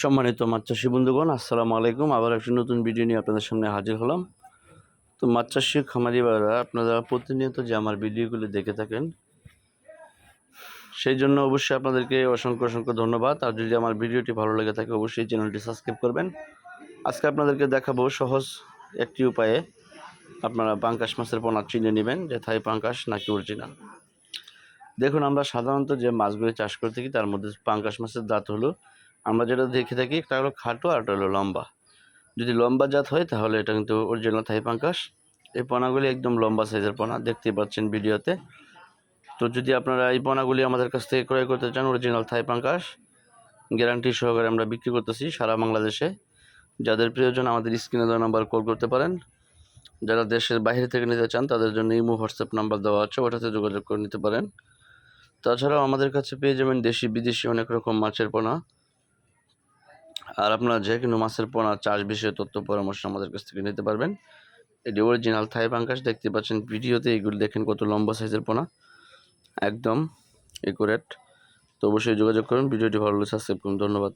সম্মানিত মাছ চাষি বন্ধুগণ, আসসালামু আলাইকুম। আবার একটি নতুন ভিডিও নিয়ে আপনাদের সামনে হাজির হলাম। তো মাছ চাষি খামারি ভাইরা আপনারা প্রতিনিয়ত যে আমার ভিডিওগুলি দেখে থাকেন, সেই জন্য অবশ্যই আপনাদেরকে অসংখ্য অসংখ্য ধন্যবাদ। আর যদি আমার ভিডিওটি ভালো লেগে থাকে, অবশ্যই চ্যানেলটি সাবস্ক্রাইব করবেন। আজকে আপনাদেরকে দেখাবো সহজ একটি উপায়ে আপনারা পাঙ্কাশ মাছের পোনা চিনে নেবেন, যে থাই পাঙ্কাশ নাকি অরিজিনাল। দেখুন, আমরা সাধারণত যে মাছগুলি চাষ করে থাকি, তার মধ্যে পাঙ্কাশ মাছের দাঁত হলো আমরা যেটা দেখে থাকি, একটা হলো খাটো আর হলো লম্বা। যদি লম্বা জাত হয়, তাহলে এটা কিন্তু অরিজিনাল থাই পাঙ্কাশ। এই পোনাগুলি একদম লম্বা সাইজের পোনা দেখতে পাচ্ছেন ভিডিওতে। তো যদি আপনারা এই পোনাগুলি আমাদের কাছ থেকে ক্রয় করতে চান অরিজিনাল থাই পাঙ্কাশ গ্যারান্টি সহকারে আমরা বিক্রি করতেছি সারা বাংলাদেশে। যাদের প্রয়োজন, আমাদের স্ক্রিনে দেওয়া নাম্বার কল করতে পারেন। যারা দেশের বাইরে থেকে নিতে চান, তাদের জন্য ইমো, হোয়াটসঅ্যাপ নাম্বার দেওয়া আছে, ওটাতে যোগাযোগ করে নিতে পারেন। তাছাড়াও আমাদের কাছে পেয়ে যাবেন দেশি বিদেশি অনেক রকম মাছের পোনা। আর আপনারা যে কোনো মাছের পোনা চাষ বিষয়ে তথ্য পরামর্শ আমাদের কাছ থেকে নিতে পারবেন। এটি অরিজিনাল থাই পাঙ্কাশ দেখতে পাচ্ছেন ভিডিওতে এগুলো দেখেন কত লম্বা সাইজের পোনা। একদম একুরেট তো অবশ্যই যোগাযোগ করুন, ভিডিওটি ভালো লাগলে সাবস্ক্রাইব করুন, ধন্যবাদ।